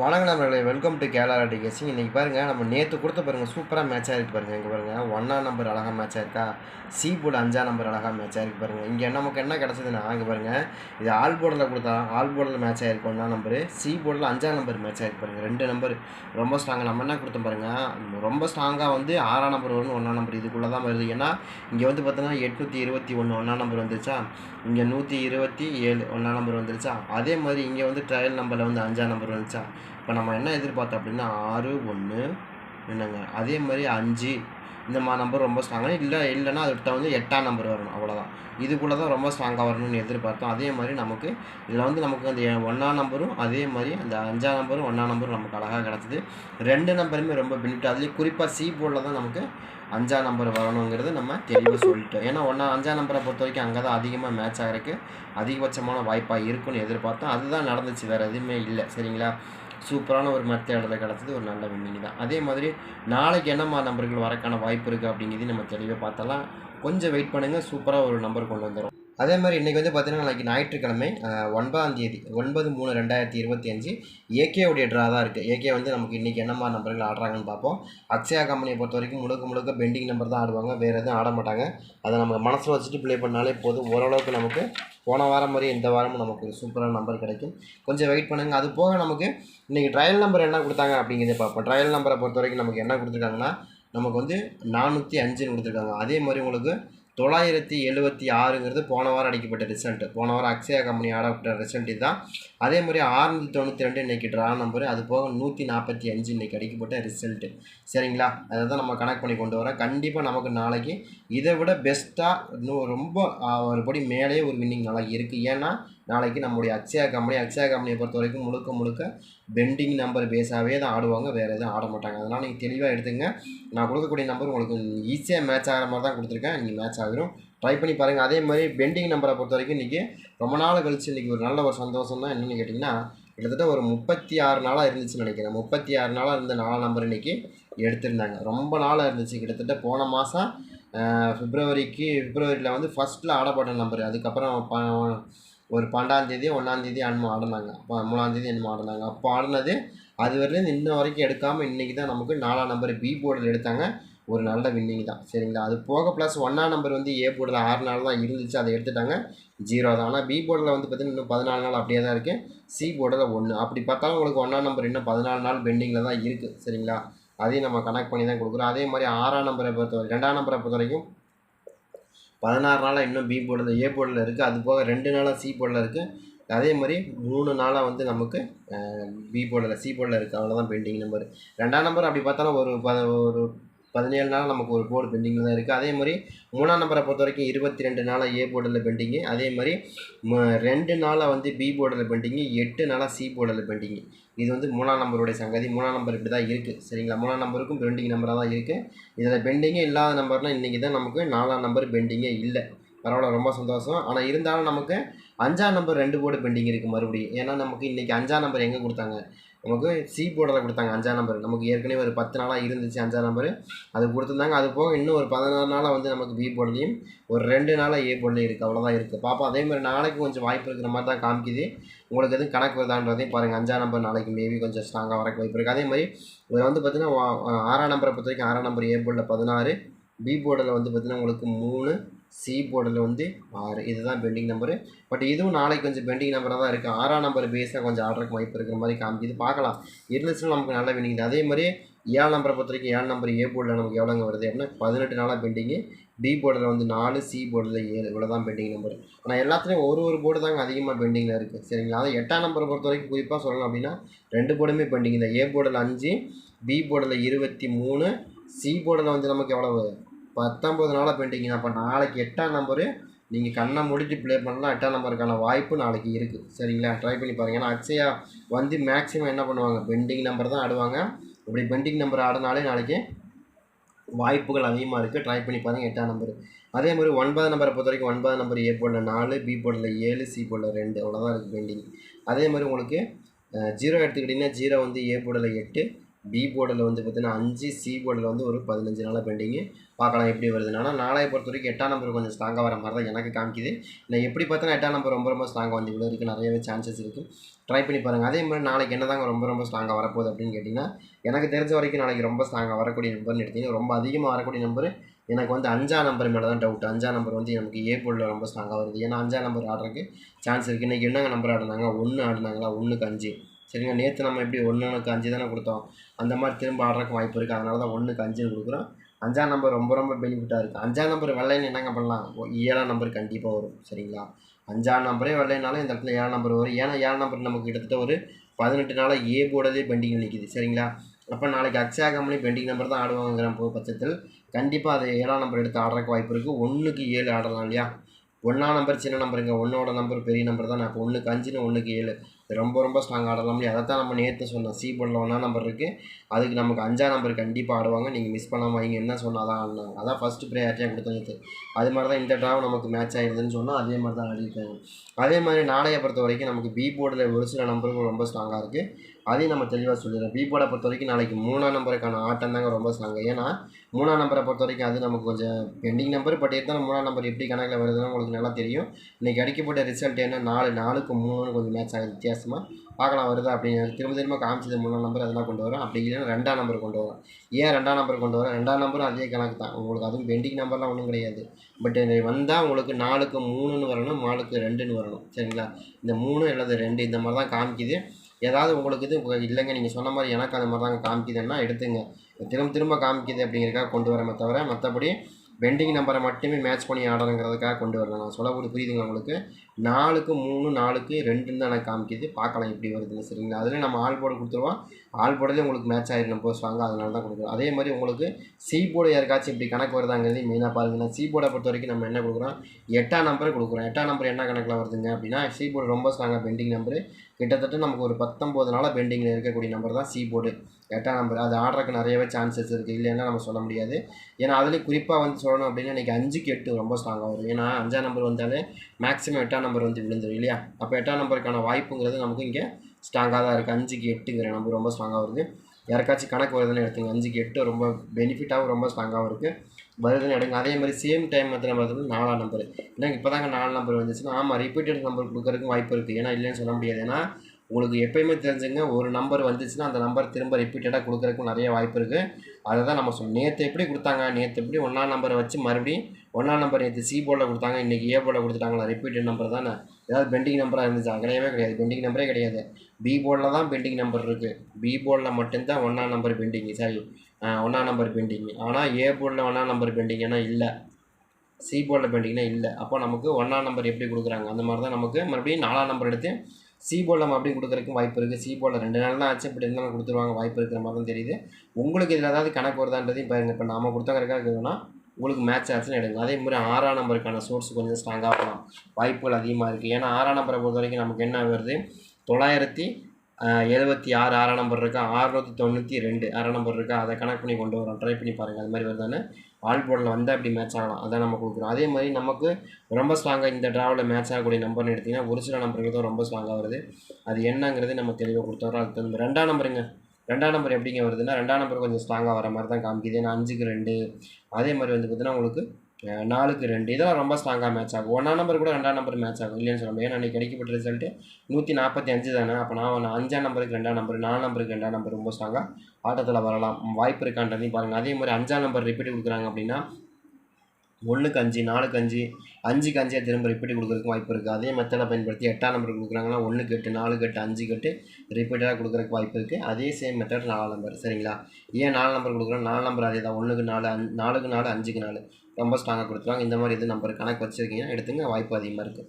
வணக்கம் நண்பர்களே welcome to Kerala கேசிங் இன்றைக்கி பாருங்கள் நம்ம நேற்று கொடுத்த பாருங்கள் சூப்பராக மேட்ச் ஆகிருக்கு பாருங்கள் இங்கே பாருங்கள் ஒன்றா நம்பர் அழகாக மேட்ச் ஆயிருக்கா? சி போர்டு அஞ்சா நம்பர் அழகாக மேட்ச் ஆகிருக்கு பாருங்கள் இங்கே நமக்கு என்ன கிடச்சதுன்னா இங்கே பாருங்கள் இது ஆல் போர்டில் கொடுத்தா ஆல் போர்டில் மேட்ச் ஆகிருக்கு ஒன்றா நம்பர் சி போர்டில் அஞ்சா நம்பர் மேட்ச் ஆகிருக்கு பாருங்கள் ரெண்டு நம்பர் ரொம்ப ஸ்ட்ராங்காக நம்ம என்ன கொடுத்தோம் பாருங்கள் ரொம்ப ஸ்ட்ராங்காக வந்து ஆறாம் நம்பர் வரும் ஒன்றா நம்பர் இதுக்குள்ளே தான் வருது. ஏன்னா இங்கே வந்து பார்த்தோன்னா எட்நூற்றி இருபத்தி ஒன்று ஒன்றா நம்பர் வந்துருச்சா? இங்கே நூற்றி இருபத்தி ஏழு ஒன்றா நம்பர் வந்துருச்சா? அதே மாதிரி இங்கே வந்து ட்ரையல் நம்பரில் வந்து அஞ்சாம் நம்பர் வந்துச்சா இப்போ நம்ம என்ன எதிர்பார்த்தோம் அப்படின்னா ஆறு ஒன்று என்னங்க அதே மாதிரி அஞ்சு இந்த மாதிரி நம்பர் ரொம்ப ஸ்ட்ராங்காக இல்லை இல்லைன்னா அதுக்கிட்ட வந்து எட்டாம் நம்பர் வரணும் அவ்வளோதான் இதுக்குள்ளே தான் ரொம்ப ஸ்ட்ராங்காக வரணும்னு எதிர்பார்த்தோம். அதே மாதிரி நமக்கு இதில் வந்து நமக்கு அந்த ஒன்றாம் நம்பரும் அதே மாதிரி அந்த அஞ்சாம் நம்பரும் ஒன்றாம் நம்பரும் நமக்கு அழகாக கிடச்சிது. ரெண்டு நம்பருமே ரொம்ப பெனிஃபிட் அதுலேயும் குறிப்பாக சி போர்டில் தான் நமக்கு அஞ்சாம் நம்பர் வரணுங்கிறது நம்ம தெளிவாக சொல்லிட்டோம். ஏன்னா ஒன்றா அஞ்சாம் நம்பரை பொறுத்த வரைக்கும் அங்கே தான் அதிகமாக மேட்ச் ஆகிருக்கு அதிகபட்சமான வாய்ப்பாக இருக்குன்னு எதிர்பார்த்தோம். அதுதான் நடந்துச்சு வேறு எதுவுமே இல்லை சரிங்களா? சூப்பரான ஒரு மெத்தேடில் கிடச்சது ஒரு நல்ல வின்னிங் தான். அதே மாதிரி நாளைக்கு என்னம்மா நம்பர்கள் வரக்கான வாய்ப்பு இருக்குது அப்படிங்கிறதையும் நம்ம தெளிவாக பார்த்தலாம் கொஞ்சம் வெயிட் பண்ணுங்கள் சூப்பராக ஒரு நம்பர் கொண்டு வந்துடும் அதே மாதிரி இன்றைக்கி வந்து பார்த்தீங்கன்னா நாளைக்கு ஞாயிற்றுக்கிழமை ஒன்பதாந்தேதி ஒன்பதாம் தேதி ஒன்பது மூணு ரெண்டாயிரத்தி இருபத்தி அஞ்சு ஏகேவுடைய ட்ரா தான் இருக்குது ஏகே வந்து நமக்கு இன்றைக்கி என்ன மாதிரி நம்பர்கள் ஆடுறாங்கன்னு பார்ப்போம். அக்ஷயா கம்பெனியை பொறுத்த வரைக்கும் முழுக்க முழுக்க பெண்டிங் நம்பர் தான் ஆடுவாங்க. வேறு எதுவும் ஆட மாட்டாங்க. அதை நம்ம மனசில் வச்சுட்டு ப்ளே பண்ணாலே போதும். ஓரளவுக்கு நமக்கு போன வாரம் மாதிரி இந்த வாரமும் நமக்கு ஒரு சூப்பரான நம்பர் கிடைக்கும். கொஞ்சம் வெயிட் பண்ணுங்கள் அது போக நமக்கு இன்றைக்கி ட்ரையல் நம்பர் என்ன கொடுத்தாங்க அப்படிங்கிறத பார்ப்போம். ட்ரையல் நம்பரை பொறுத்த வரைக்கும் நமக்கு என்ன கொடுத்துருக்காங்கன்னா நமக்கு வந்து நானூற்றி அஞ்சுன்னு கொடுத்துருக்காங்க. அதே மாதிரி உங்களுக்கு தொள்ளாயிரத்தி எழுபத்தி ஆறுங்கிறது போன வாரம் அடிக்கப்பட்ட ரிசல்ட்டு போன வாரம் அக்ஷயா கம்பெனி ஆடப்பட்ட ரிசல்ட் இதுதான். அதே மாதிரி ஆறுநூற்றி தொண்ணூற்றி ரெண்டு இன்றைக்கி ட்ரா நம்பர் அது போக நூற்றி நாற்பத்தி அஞ்சு இன்றைக்கி அடிக்கப்பட்ட ரிசல்ட்டு சரிங்களா? அதை தான் நம்ம கனெக்ட் பண்ணி கொண்டு வரோம். கண்டிப்பாக நமக்கு நாளைக்கு இதை விட பெஸ்ட்டாக இன்னும் ரொம்ப ஒருபடி மேலே மேலேயே ஒரு வின்னிங் நாளைக்கு இருக்குது ஏன்னா நாளைக்கு நம்மளுடைய அக்ஷயா கம்பெனி அக்ஷயா கம்பெனியை பொறுத்த வரைக்கும் முழுக்க முழுக்க பெண்டிங் நம்பர் பேஸாகவே தான் ஆடுவாங்க வேறு எதுவும் ஆட மாட்டாங்க. அதனால் நீங்கள் தெளிவாக எடுத்துங்க. நான் கொடுக்கக்கூடிய நம்பர் உங்களுக்கு ஈஸியாக மேட்ச் ஆகிற மாதிரி தான் கொடுத்துருக்கேன். நீங்கள் மேட்ச் ஆகிரும். ட்ரை பண்ணி பாருங்கள் அதே மாதிரி பெண்டிங் நம்பரை பொறுத்த வரைக்கும் இன்றைக்கி ரொம்ப நாள் கழிச்சு இன்றைக்கி ஒரு நல்ல ஒரு சந்தோஷம் தான். என்னென்னு கேட்டிங்கன்னா கிட்டத்தட்ட ஒரு முப்பத்தி ஆறு நாளாக இருந்துச்சுன்னு நினைக்கிறேன். முப்பத்தி ஆறு நாளாக இருந்த நாலாம் நம்பர் இன்றைக்கி எடுத்திருந்தாங்க. ரொம்ப நாளாக இருந்துச்சு. கிட்டத்தட்ட போன மாதம் ஃபிப்ரவரிக்கு ஃபிப்ரவரியில் வந்து ஃபஸ்ட்டில் ஆடப்பட்ட நம்பர் அதுக்கப்புறம் ஒரு பன்னெண்டாந்தேதி ஒன்றாந்தேதி அன்மோ ஆடினாங்க. அப்போ மூணாந்தேதி என்னமோ ஆடினாங்க. அப்போ ஆடினது அது வரையிலும் இன்ன வரைக்கும் எடுக்காமல் இன்றைக்கி தான் நமக்கு நாலாம் நம்பர் பி போர்டில் எடுத்தாங்க. ஒரு நல்ல வின்னிங் தான். சரிங்களா? அது போக ப்ளஸ் ஒன்றாம் நம்பர் வந்து ஏ போர்டில் ஆறு நாள் தான் இருந்துச்சு. அதை எடுத்துட்டாங்க. ஜீரோ தான். ஆனால் பி போர்டில் வந்து பார்த்திங்கன்னா இன்னும் பதினாலு நாள் அப்படியே தான் இருக்குது சி போர்டில் ஒன்று அப்படி பார்த்தாலும் உங்களுக்கு ஒன்றாம் நம்பர் இன்னும் பதினாலு நாள் பெண்டிங்கில் தான் இருக்குது சரிங்களா? அதையும் நம்ம கனெக்ட் பண்ணி தான் கொடுக்குறோம். அதே மாதிரி ஆறாம் நம்பரை பொறுத்த வரை ரெண்டாம் நம்பரை பொறுத்த வரைக்கும் பதினாறு நாளாக இன்னும் பி போர்டில் ஏ போர்டில் இருக்குது அது போக ரெண்டு நாளாக சி போர்டில் இருக்குது அதே மாதிரி மூணு நாளாக வந்து நமக்கு பி போர்டில் சி போர்டில் இருக்குது அவ்வளோதான் பெயிண்டிங் நம்பர் ரெண்டாம் நம்பர் அப்படி பார்த்தாலும் ஒரு ப ஒரு பதினேழு நாள் நமக்கு ஒரு போர்டு பெண்டிங்கில் தான் இருக்குது அதே மாதிரி மூணாம் நம்பரை பொறுத்த வரைக்கும் இருபத்தி ரெண்டு நாளாக ஏ போர்டில் பெண்டிங்கு அதே மாதிரி ரெண்டு நாளாக வந்து பி போர்டில் பெண்டிங்கு எட்டு நாளாக சி போர்டில் பெண்டிங்கு இது வந்து மூணாம் நம்பருடைய சங்கதி. மூணாம் நம்பர் இப்படி தான் இருக்குது சரிங்களா? மூணாம் நம்பருக்கும் பெண்டிங் நம்பராக தான் இருக்குது இதில் பெண்டிங்கே இல்லாத நம்பர்னால் இன்றைக்கி தான் நமக்கு நாலாம் நம்பர் பெண்டிங்கே இல்லை. பரவாயில்ல ரொம்ப சந்தோஷம். ஆனால் இருந்தாலும் நமக்கு அஞ்சாம் நம்பர் ரெண்டு போர்டு பெண்டிங் இருக்குது மறுபடியும். ஏன்னா நமக்கு இன்றைக்கி அஞ்சாம் நம்பர் எங்கே கொடுத்தாங்க? நமக்கு சி போர்டில் கொடுத்தாங்க அஞ்சாம் நம்பர் நமக்கு ஏற்கனவே ஒரு பத்து நாளாக இருந்துச்சு அஞ்சாம் நம்பர் அது கொடுத்துருந்தாங்க. அது போக இன்னும் ஒரு பதினாறு நாளாக வந்து நமக்கு பி போர்ட்லேயும் ஒரு ரெண்டு நாளாக ஏ போர்ட்லேயும் இருக்குது அவ்வளோதான் இருக்குது பாப்பா அதே மாதிரி நாளைக்கு கொஞ்சம் வாய்ப்பு இருக்கிற மாதிரி தான் காமிக்குது. உங்களுக்கு எதுவும் கணக்கு வருதான்றதையும் பாருங்கள் அஞ்சாம் நம்பர் நாளைக்கு மேபி கொஞ்சம் ஸ்ட்ராங்காக வரக்கு வாய்ப்பு இருக்குது அதே மாதிரி இதில் வந்து பார்த்திங்கன்னா ஆறாம் நம்பரை பொறுத்த வரைக்கும் ஆறாம் நம்பர் ஏ போர்டில் பதினாறு பி போர்டில் வந்து பார்த்திங்கன்னா உங்களுக்கு மூணு சி போர்டில் வந்து ஆறு. இதுதான் பெண்டிங் நம்பரு பட் இதுவும் நாளைக்கு கொஞ்சம் பெண்டிங் நம்பராக தான் இருக்குது ஆறாம் நம்பர் பேஸாக கொஞ்சம் ஆர்டருக்கு வாய்ப்பு இருக்கிற மாதிரி காமிக்குது. பார்க்கலாம். இருந்துச்சுன்னா நமக்கு நல்லா பெண்டிங் அதே மாதிரி ஏழு நம்பரை பொறுத்த வரைக்கும் ஏழு நம்பர் ஏ போர்டில் நமக்கு எவ்வளோங்க வருது அப்படின்னா பதினெட்டு நாளாக பெண்டிங்கு பி போர்டில் வந்து நாலு சி போர்டில் ஏழு. இவ்வளோ தான் பெண்டிங் நம்பர் ஆனால் எல்லாத்துலேயும் ஒரு ஒரு போர்டு தாங்க அதிகமாக பெண்டிங்கில் இருக்குது சரிங்களா? அதான் எட்டாம் நம்பரை பொறுத்த வரைக்கும் குறிப்பாக சொல்லணும் அப்படின்னா ரெண்டு போர்டுமே பெண்டிங் தான் ஏ போர்டில் அஞ்சு பி போர்டில் இருபத்தி மூணு சி போர்டில் வந்து நமக்கு எவ்வளோ பத்தொம்பது நாளாக பெண்டிங் அப்போ நாளைக்கு எட்டாம் நம்பரு நீங்கள் கண்ணை மூடிட்டு ப்ளே பண்ணலாம். எட்டாம் நம்பருக்கான வாய்ப்பு நாளைக்கு இருக்குது சரிங்களா? ட்ரை பண்ணி பாருங்கள் ஏன்னா அக்ஷயா வந்து மேக்ஸிமம் என்ன பண்ணுவாங்க? பெண்டிங் நம்பர் தான் ஆடுவாங்க. இப்படி பெண்டிங் நம்பர் ஆடினாலே நாளைக்கு வாய்ப்புகள் அதிகமாக இருக்குது ட்ரை பண்ணி பாருங்கள் எட்டாம் நம்பர் அதே மாதிரி ஒன்பது நம்பரை பொறுத்த வரைக்கும் ஒன்பது நம்பர் ஏ போர்டில் நாலு பி போர்டில் ஏழு சி போர்டில் ரெண்டு. அவ்வளோதான் இருக்குது பெண்டிங் அதே மாதிரி உங்களுக்கு ஜீரோ எடுத்துக்கிட்டிங்கன்னா ஜீரோ வந்து ஏ போர்டில் எட்டு. பி போர்டில் வந்து பார்த்தீங்கன்னா அஞ்சு சி போர்டில் வந்து ஒரு பதினஞ்சு நாளாக பெண்டிங்கு பார்க்கலாம் எப்படி வருதுன்னு ஆனால் நாளைய பொறுத்த வரைக்கும் எட்டாம் நம்பர் கொஞ்சம் ஸ்ட்ராங்காக வர மாதிரி தான் எனக்கு காமிக்குது. நான் எப்படி பார்த்தோன்னா எட்டாம் நம்பர் ரொம்ப ரொம்ப ஸ்ட்ராங்காக வந்து இவ்வளோ இருக்குது நிறையவே சான்சஸ் இருக்குது ட்ரை பண்ணி பாருங்கள் அதே மாதிரி நாளைக்கு என்ன தாங்க ரொம்ப ரொம்ப ஸ்ட்ராங்காக வரப்போகுது அப்படின்னு கேட்டிங்கன்னா எனக்கு தெரிஞ்ச வரைக்கும் நாளைக்கு ரொம்ப ஸ்ட்ராங்காக வரக்கூடிய நம்பர்னு எடுத்தீங்கன்னா ரொம்ப அதிகமாக வரக்கூடிய நம்பர் எனக்கு வந்து அஞ்சாம் நம்பர் மேலே தான் டவுட் அஞ்சாம் நம்பர் வந்து நமக்கு ஏ போர்டில் ரொம்ப ஸ்ட்ராங்காக வருது. ஏன்னா அஞ்சாம் நம்பர் ஆடுறதுக்கு சான்ஸ் இருக்குது இன்றைக்கி என்னங்க நம்பர் ஆடினாங்க ஒன்று ஆடினாங்களா ஒன்றுக்கு அஞ்சு. சரிங்க நேற்று நம்ம எப்படி ஒன்றுக்கு அஞ்சு தானே கொடுத்தோம். அந்த மாதிரி திரும்ப ஆடுறதுக்கு வாய்ப்பு இருக்குது அதனால தான் ஒன்றுக்கு அஞ்சுன்னு கொடுக்குறோம். அஞ்சாம் நம்பர் ரொம்ப ரொம்ப பெனிஃபிட்டாக இருக்குது அஞ்சாம் நம்பர் வெள்ளைன்னு என்னங்க பண்ணலாம்? ஓ, ஏழாம் நம்பர் கண்டிப்பாக வரும். சரிங்களா? அஞ்சாம் நம்பரே வெள்ளைனாலும் இந்த இடத்துல ஏழாம் நம்பர் வரும். ஏன்னா ஏழாம் நம்பர் நமக்கு கிட்டத்தட்ட ஒரு பதினெட்டு நாளாக ஏ போடதே பெண்டிங் நிற்கிது சரிங்களா? அப்போ நாளைக்கு அக்ஷயா கம்பெனி பெண்டிங் நம்பர் தான் ஆடுவாங்கிற போ- பட்சத்தில் கண்டிப்பாக அது ஏழாம் நம்பர் எடுத்து ஆடுறதுக்கு வாய்ப்பு இருக்குது ஒன்றுக்கு ஏழு ஆடலாம் இல்லையா? ஒன்றாம் நம்பர் சின்ன நம்பருங்க. ஒன்றோட நம்பர் பெரிய நம்பர் தான். இப்போ ஒன்றுக்கு அஞ்சுன்னு ஒன்றுக்கு ஏழு. ரொம்ப ரொம்ப ஸ்ட்ராங் ஆடலாம் இல்லையா? அதை தான் நம்ம நேற்று சொன்னோம். சி போர்டில் ஒன்றா நம்பர் இருக்குது அதுக்கு நமக்கு அஞ்சா நம்பர் கண்டிப்பாக ஆடுவாங்க. நீங்கள் மிஸ் பண்ணாமல் வைங்க. என்ன சொன்னால் தான் ஆடினாங்க. அதான் ஃபஸ்ட்டு ப்ரையாரிட்டியாக கொடுத்தது நேற்று அது மாதிரி தான் இந்த ட்ராவ் நமக்கு மேட்ச் ஆகிடுதுன்னு சொன்னால் அதே மாதிரி தான் ஆடிருக்காங்க அதே மாதிரி நாளைய பொறுத்த வரைக்கும் நமக்கு பி போர்டில் ஒரு சில நம்பர்கள் ரொம்ப ஸ்ட்ராங்காக இருக்குது அதையும் நம்ம தெளிவாக சொல்லிடுறோம் பி போர்டை பொறுத்த வரைக்கும் நாளைக்கு மூணாம் நம்பருக்கான ஆட்டம் தாங்க ரொம்ப ஸ்ட்ராங்கு ஏன்னா மூணாம் நம்பரை பொறுத்த வரைக்கும் அது நமக்கு கொஞ்சம் பெண்டிங் நம்பர். பட் இருந்தாலும் மூணாம் நம்பர் எப்படி கணக்கில் வருதுன்னு உங்களுக்கு நல்லா தெரியும். இன்றைக்கி அடிக்கப்பட்ட ரிசல்ட் என்ன? நாலு நாலுக்கு மூணுன்னு கொஞ்சம் மேட்ச் ஆகுது வித்தியாசமாக பார்க்கலாம் வருதா அப்படின்னு. திரும்ப திரும்ப காமிச்சது மூணாம் நம்பர் அதெல்லாம் கொண்டு வரும். அப்படி இல்லைன்னா ரெண்டாம் நம்பர் கொண்டு வரும். ஏன் ரெண்டாம் நம்பர் கொண்டு வரும்? ரெண்டாம் நம்பரும் அதே கணக்கு தான். உங்களுக்கு அதுவும் பெண்டிங் நம்பர்லாம் ஒன்றும் கிடையாது. பட் வந்தால் உங்களுக்கு நாலுக்கு மூணுன்னு வரணும் நாலுக்கு ரெண்டுன்னு வரணும். சரிங்களா? இந்த மூணு அல்லது ரெண்டு இந்த மாதிரி தான் காமிக்குது. ஏதாவது உங்களுக்கு இது இல்லைங்க நீங்கள் சொன்ன மாதிரி எனக்கு அது மாதிரி தாங்க காமிக்குதுன்னா எடுத்துங்க. திரும்ப திரும்ப காமிக்குது அப்படிங்கிறதுக்காக கொண்டு வரமே தவிர மற்றபடி பெண்டிங் நம்பரை மட்டுமே மேட்ச் பண்ணி ஆடணுங்கிறதுக்காக கொண்டு வரல. நான் சொல்லக்கூடிய புரியுதுங்க உங்களுக்கு? நாலுக்கு மூணு நாலுக்கு ரெண்டுன்னு தான் எனக்கு காமிக்குது. பார்க்கலாம் எப்படி வருதுன்னு சரிங்களா? அதில் நம்ம ஆல் போர்டு கொடுத்துருவோம். ஆல் போர்டிலே உங்களுக்கு மேட்ச் ஆகிடணும் போஸ்ட் வாங்க அதனால தான் கொடுக்குறோம். அதே மாதிரி உங்களுக்கு சி போர்டு யாருக்காச்சும் இப்படி கணக்கு வருதாங்கிறது மெயினாக பாருங்கன்னா சி போர்டை பொறுத்த வரைக்கும் நம்ம என்ன கொடுக்குறோம்? எட்டாம் நம்பரை கொடுக்குறோம். எட்டாம் நம்பர் என்ன கணக்கில் வருதுங்க அப்படின்னா சி போர்டு ரொம்ப ஸ்ட்ராங்காக பெண்டிங் நம்பரு கிட்டத்தட்ட நமக்கு ஒரு பத்தொம்போது நாளாக பெண்டிங்கில் இருக்கக்கூடிய நம்பர் தான் சி போர்டு எட்டாம் நம்பர் அது ஆடுறதுக்கு நிறையவே சான்சஸ் இருக்குது இல்லைன்னா நம்ம சொல்ல முடியாது. ஏன்னா அதுலேயும் குறிப்பாக வந்து சொல்லணும் அப்படின்னா இன்றைக்கி அஞ்சுக்கு எட்டு ரொம்ப ஸ்ட்ராங்காக வரும் ஏன்னா அஞ்சாம் நம்பர் வந்தாலே மேக்ஸிமம் எட்டாம் நம்பர் வந்து விழுந்துடும் இல்லையா? அப்போ எட்டாம் நம்பருக்கான வாய்ப்புங்கிறது நமக்கு இங்கே ஸ்ட்ராங்காக தான் இருக்குது அஞ்சுக்கு எட்டுங்கிற நம்பர் ரொம்ப ஸ்ட்ராங்காக வருது. யாருக்காச்சும் கணக்கு வருதுன்னு எடுத்துங்க. அஞ்சுக்கு எட்டு ரொம்ப பெனிஃபிட்டாகவும் ரொம்ப ஸ்ட்ராங்காகவும் இருக்குது வருதுன்னு எடுங்க. அதே மாதிரி சேம் டைம் வந்து பார்த்தோம்னா நாலாம் நம்பர் ஏன்னா இப்போ தாங்க நாலு நம்பர் வந்துச்சுன்னா ஆமாம் ரிப்பீட்டட் நம்பர் கொடுக்கறதுக்கு வாய்ப்பு இருக்குது ஏன்னா இல்லைன்னு சொல்ல முடியாது. ஏன்னா உங்களுக்கு எப்பயுமே தெரிஞ்சுங்க ஒரு நம்பர் வந்துச்சுன்னா அந்த நம்பர் திரும்ப ரிப்பீட்டடாக கொடுக்கறதுக்கு நிறைய வாய்ப்பு இருக்குது அதை தான் நம்ம சொல்லணும் நேற்று எப்படி கொடுத்தாங்க? நேற்று எப்படி ஒன்றாம் நம்பரை வச்சு மறுபடியும் ஒன்றாம் நம்பர் நேற்று சி போர்டில் கொடுத்தாங்க இன்றைக்கி ஏ போர்டில் கொடுத்துட்டாங்களா? ரிப்பீட்டட் நம்பர் தானே. ஏதாவது பெண்டிங் நம்பராக இருந்துச்சு. கிடையவே கிடையாது. பெண்டிங் நம்பரே கிடையாது. பி போர்டில் தான் பெண்டிங் நம்பர் இருக்குது பி போர்டில் மட்டும்தான் ஒன்றாம் நம்பர் பெண்டிங் சாரி ஒன்றாம் நம்பர் பெண்டிங் ஆனால் ஏ போர்டில் ஒன்றாம் நம்பர் பெண்டிங்னா இல்லை. சி போர்டில் பெண்டிங்னா இல்லை. அப்போ நமக்கு ஒன்றாம் நம்பர் எப்படி கொடுக்குறாங்க? அந்த மாதிரி தான் நமக்கு மறுபடியும் நாலாம் நம்பர் எடுத்து சி நம்ம அப்படி கொடுக்குறதுக்கும் வாய்ப்பு இருக்குது சி ரெண்டு நாள் தான் ஆச்சு இப்படி இருந்தாலும் கொடுத்துருவாங்க வாய்ப்பு இருக்கிற மாதிரி தான் தெரியுது. உங்களுக்கு இதில் ஏதாவது கணக்கு வருதான்றதையும் பாருங்க. இப்போ கொடுத்த கொடுத்தவங்களுக்காக இருக்குதுன்னா உங்களுக்கு மேட்ச் ஆச்சுன்னு எடுங்க. அதே மாதிரி ஆறாம் நம்பருக்கான சோர்ஸ் கொஞ்சம் ஸ்ட்ராங்காக போகலாம். வாய்ப்புகள் அதிகமாக இருக்குது ஏன்னா ஆறாம் நம்பரை பொறுத்த வரைக்கும் நமக்கு என்ன வருது? தொள்ளாயிரத்தி எழுபத்தி ஆறு ஆறாம் நம்பர் இருக்கா? அறுநூற்றி தொண்ணூற்றி ரெண்டு ஆறாம் நம்பர் இருக்கா? அதை கணக்கு பண்ணி கொண்டு வரோம் ட்ரை பண்ணி பாருங்கள் அது மாதிரி வருதானே? ஆல் போர்டில் வந்தால் அப்படி மேட்ச் ஆகலாம். அதான் நம்ம கொடுக்குறோம். அதே மாதிரி நமக்கு ரொம்ப ஸ்ட்ராங்காக இந்த ட்ராவில் மேட்ச் ஆகக்கூடிய நம்பர்னு எடுத்திங்கன்னா ஒரு சில நம்பர்கள் தான் ரொம்ப ஸ்ட்ராங்காக வருது. அது என்னங்கிறது நம்ம தெளிவாக கொடுத்துறோம். அது தகுந்த மாதிரி ரெண்டாம் நம்பருங்க ரெண்டாம் நம்பர் எப்படிங்க வருதுன்னா ரெண்டாம் நம்பர் கொஞ்சம் ஸ்ட்ராங்காக வர மாதிரி தான் காமிக்குது. ஏன்னா அஞ்சுக்கு ரெண்டு. அதே மாதிரி வந்து பார்த்தீங்கன்னா உங்களுக்கு நாலுக்கு ரெண்டு. இதெல்லாம் ரொம்ப ஸ்ட்ராங்காக மேட்ச் ஆகும். ஒன்றாம் நம்பர் கூட ரெண்டாம் நம்பர் மேட்ச் ஆகும். இல்லைன்னு சொல்ல முடியும் ஏன்னா அன்றைக்கி கிடைக்கப்பட்ட ரிசல்ட்டு நூற்றி நாற்பத்தி அஞ்சு தானே. அப்போ நான் ஒன்று அஞ்சாம் நம்பருக்கு ரெண்டாம் நம்பர் நாலு நம்பருக்கு ரெண்டாம் நம்பர் ரொம்ப ஸ்ட்ராங்காக ஆட்டத்தில் வரலாம். வாய்ப்பு இருக்கான்றதையும் பாருங்கள் அதே மாதிரி அஞ்சாம் நம்பர் ரிப்பீட் கொடுக்குறாங்க அப்படின்னா ஒன்றுக்கு அஞ்சு நாலுக்கு அஞ்சு அஞ்சுக்கு அஞ்சே திரும்ப ரிப்பீட் கொடுக்குறதுக்கு வாய்ப்பு இருக்குது அதே மெத்தடை பயன்படுத்தி எட்டாம் நம்பர் கொடுக்குறாங்கன்னா ஒன்றுக்கு எட்டு நாலுக்கு எட்டு அஞ்சு கட்டு ரிப்பீட்டடாக கொடுக்குறதுக்கு வாய்ப்பு இருக்குது அதே சேம் மெத்தட் நாலு நம்பர் சரிங்களா? ஏன் நாலு நம்பர் கொடுக்குறோம்? நாலு நம்பர் அதே தான் ஒன்றுக்கு நாலு அஞ்சு நாலுக்கு நாலு அஞ்சுக்கு நாலு. ரொம்ப ஸ்ட்ராங்காக கொடுத்துருவாங்க. இந்த மாதிரி இது நம்பர் கணக்கு வச்சுருக்கீங்கன்னா எடுத்துங்க. வாய்ப்பு அதிகமாக இருக்குது